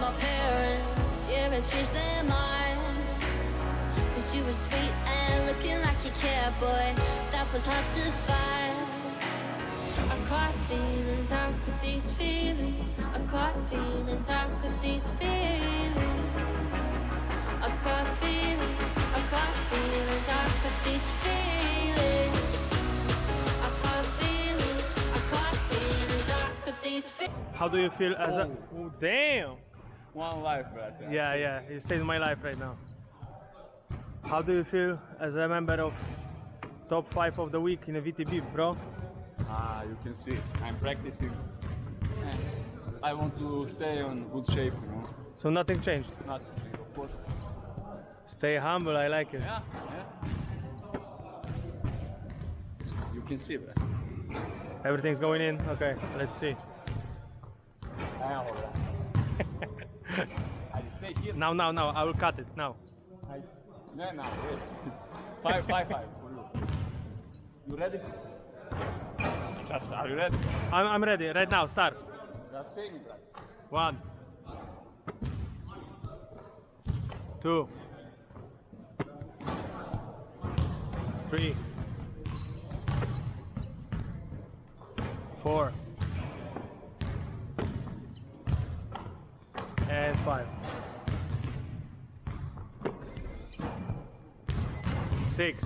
my parents, yeah, and changed their mind. Cause you were sweet and looking like you cared, boy. That was hard to find. I caught feelings, how could these feelings? I caught feelings, how could these feelings? I caught feelings, I caught feelings, how could these feelings? I caught feelings, I caught feelings, how could these feelings? How do you feel as a. Oh, oh damn! One life, brother. Yeah, yeah, you saved my life right now. How do you feel as a member of top 5 of the week in a VTB, bro? Ah, you can see, I'm practicing. I want to stay on good shape, you know. So nothing changed. Not, of course. Stay humble, I like it. Yeah, yeah. You can see, bro. Everything's going in? Okay, let's see. I stay here. Now, now, now, I will cut it now. I, no, no, wait. five, five, five for you. You ready? Just, are you ready? I'm, I'm ready, right now, start. Just say me, brother. One, two, three, four, and five, six,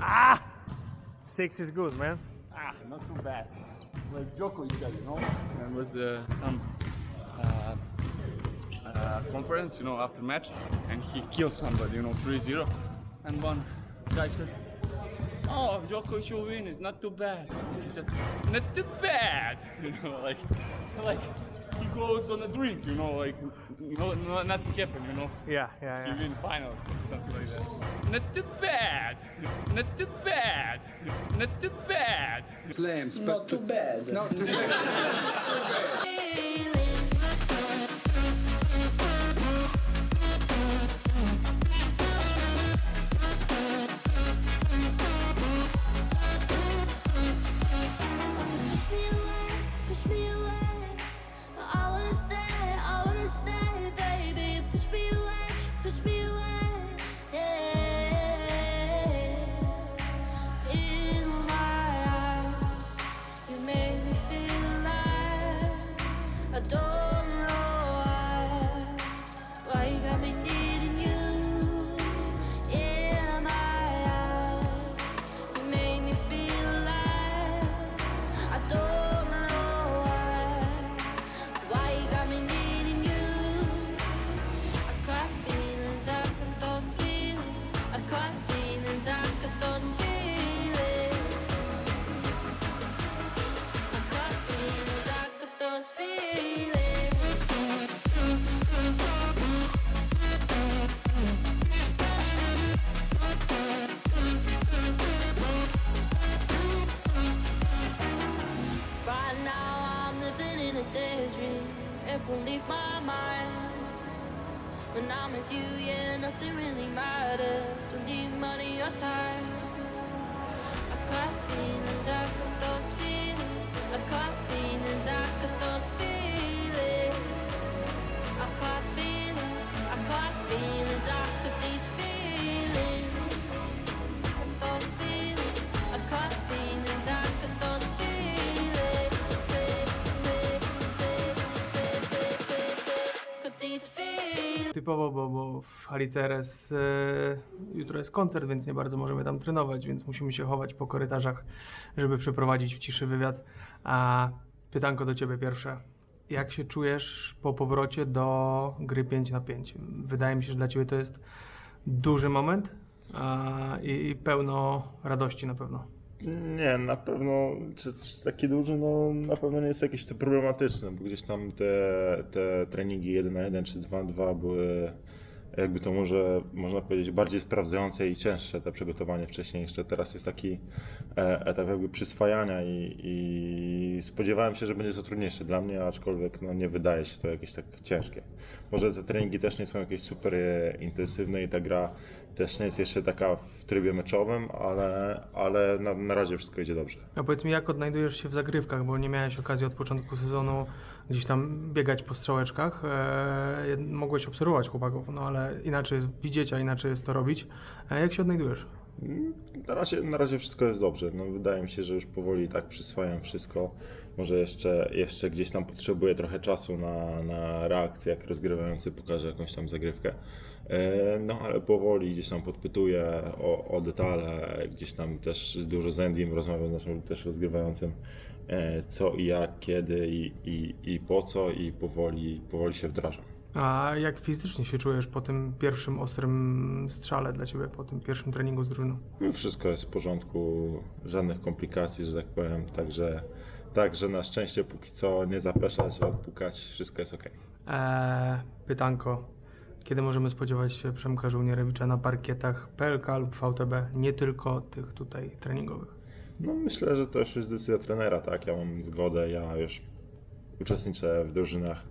ah, six is good, man. Ah, not too bad. Like Djokovic said, you know, there was uh, some uh, uh, conference, you know, after match, and he killed somebody, you know, 3-0. And one guy said, "Oh, Djokovic will win. It's not too bad." He said, "Not too bad," you know, like, like he goes on a drink, you know, like, you know, not, not happen, you know. Yeah, yeah, He yeah. win finals or something like that. Not too bad. Not too bad. Not too bad. Flames, but too bad. Not too bad. When I'm with you, yeah, nothing really matters. Don't need money or time. I got feelings, I got those feelings. I got Typowo, bo, bo w Halice RS e, jutro jest koncert, więc nie bardzo możemy tam trenować, więc musimy się chować po korytarzach, żeby przeprowadzić w ciszy wywiad. A pytanko do Ciebie pierwsze. Jak się czujesz po powrocie do gry 5 na 5? Wydaje mi się, że dla Ciebie to jest duży moment a, i, i pełno radości na pewno. Nie, na pewno, czy, czy taki duży, no na pewno nie jest jakiś to problematyczny, bo gdzieś tam te, te treningi 1 na 1 czy 2 na 2 były jakby to może, można powiedzieć, bardziej sprawdzające i cięższe te przygotowanie wcześniejsze. Teraz jest taki e, etap jakby przyswajania i, i spodziewałem się, że będzie to trudniejsze dla mnie, aczkolwiek no, nie wydaje się to jakieś tak ciężkie. Może te treningi też nie są jakieś super e, intensywne i ta gra też nie jest jeszcze taka w trybie meczowym, ale, ale na, na razie wszystko idzie dobrze. A powiedz mi, jak odnajdujesz się w zagrywkach, bo nie miałeś okazji od początku sezonu gdzieś tam biegać po strzałeczkach. E, mogłeś obserwować chłopaków, no ale inaczej jest widzieć, a inaczej jest to robić. E, jak się odnajdujesz? Na razie, na razie wszystko jest dobrze. No, wydaje mi się, że już powoli tak przyswajam wszystko. Może jeszcze, jeszcze gdzieś tam potrzebuję trochę czasu na, na reakcję, jak rozgrywający pokaże jakąś tam zagrywkę. E, No ale powoli gdzieś tam podpytuję o, o detale, gdzieś tam też dużo z Endym rozmawiam z naszym też rozgrywającym, co i jak, kiedy i, i, i po co i powoli, powoli się wdrażam. A jak fizycznie się czujesz po tym pierwszym ostrym strzale dla Ciebie, po tym pierwszym treningu z drużyną? No, Wszystko jest w porządku, żadnych komplikacji, że tak powiem, także, także na szczęście póki co nie zapeszać, odpukać, wszystko jest ok. E, pytanko. Kiedy możemy spodziewać się Przemka Żołnierewicza na parkietach PLK lub VTB, nie tylko tych tutaj treningowych? No myślę, że to już jest decyzja trenera, tak, ja mam zgodę, ja już uczestniczę w drużynach,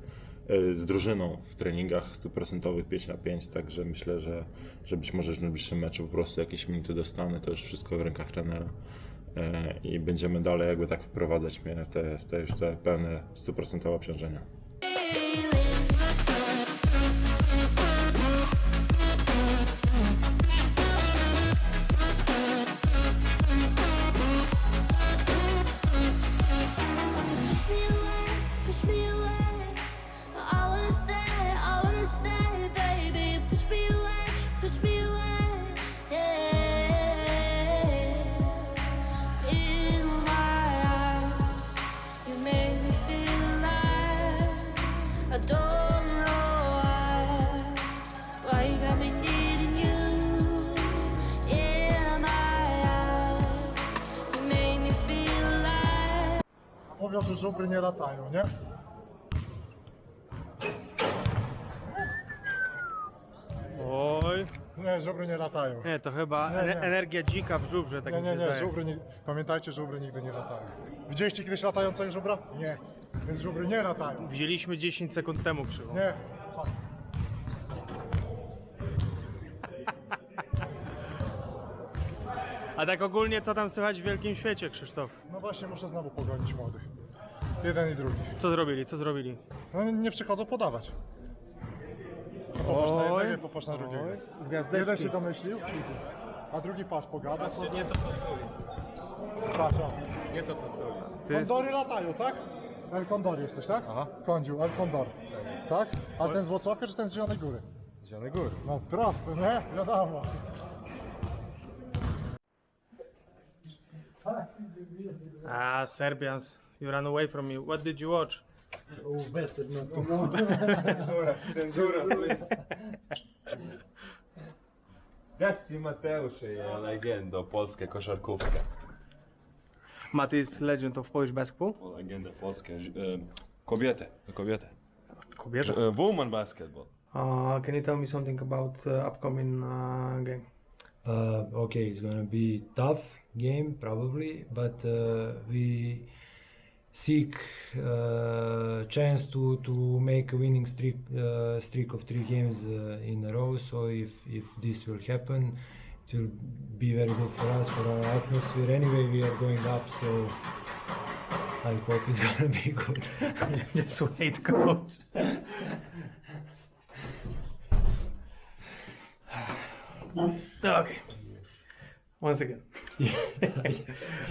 e, z drużyną w treningach stuprocentowych 5 na 5, także myślę, że, że być może w najbliższym meczu po prostu jakieś minuty dostanę, to już wszystko w rękach trenera. E, I będziemy dalej jakby tak wprowadzać mnie w te, te już te pełne stuprocentowe obciążenia. Żubry nie latają, nie? Oj, Nie, żubry nie latają. nie, to chyba Nie, nie. ene- energia dzika w żubrze, tak Nie, mi nie, się nie, zdaje. żubry nie... Pamiętajcie, żubry nigdy nie latają. Widzieliście kiedyś latającego żubra? Nie. Więc żubry nie latają. Wzięliśmy 10 sekund temu krzywo. Nie. A tak ogólnie co tam słychać w wielkim świecie, Krzysztof? No właśnie, muszę znowu pogonić młodych. Jeden i drugi. Co zrobili, co zrobili? No nie- przychodzą podawać. Popatrz na jednego i popatrz na drugiego. Gwiazdeczki. Jeden się domyślił, idzie. A drugi patrz, pogada sobie. Nie to co soli. Nie to co soli. Jest... Kondory latają, tak? El Condor jesteś, tak? Aha. Kądziu, El Condor. Tak? Ale ten z Włocławka czy ten z Zielonej Góry? Zielonej Góry. No proste, nie? Wiadomo. Ah, Serbians, you ran away from me. What did you watch? Oh, better Cenzura, please. Gassi Mateusz je legenda polske koszarkówki. Matt is legend of Polish basketball. Legenda polskie. e, Kobiety. Kobiety. Kobieta. E, Woman basketball. Uh, can you tell me something about uh, upcoming uh, game? Uh, okay, it's gonna be tough game probably, but uh, we seek uh, chance to to make a winning streak uh, streak of three games uh, in a row. So if if this will happen, it will be very good for us for our atmosphere. Anyway, we are going up, so I hope it's gonna be good. Just wait, coach. okay. Once again.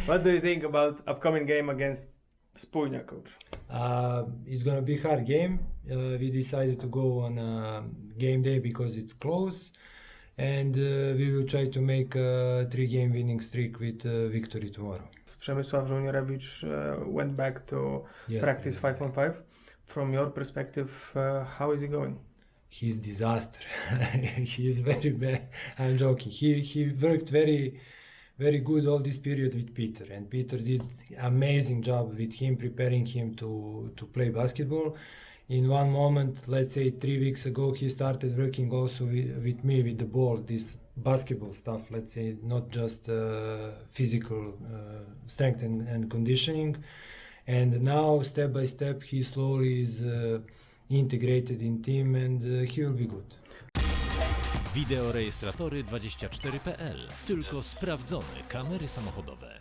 what do you think about upcoming game against Spójnia, coach? Uh, it's gonna be hard game. Uh, we decided to go on a game day because it's close, and uh, we will try to make a three-game winning streak with uh, victory tomorrow. Przemysław Żołnierewicz uh, went back to Yes. practice 5 on 5. From your perspective, uh, how is he going? He's disaster. he is very bad. I'm joking. He he worked very, very good all this period with Peter, and Peter did amazing job with him preparing him to to play basketball. In one moment, let's say three weeks ago, he started working also with, with me with the ball, this basketball stuff. Let's say not just uh, physical uh, strength and, and conditioning. And now, step by step, he slowly is. Uh, integrated in team and uh, he will be good. Wideorejestratory24.pl. Tylko sprawdzone kamery samochodowe.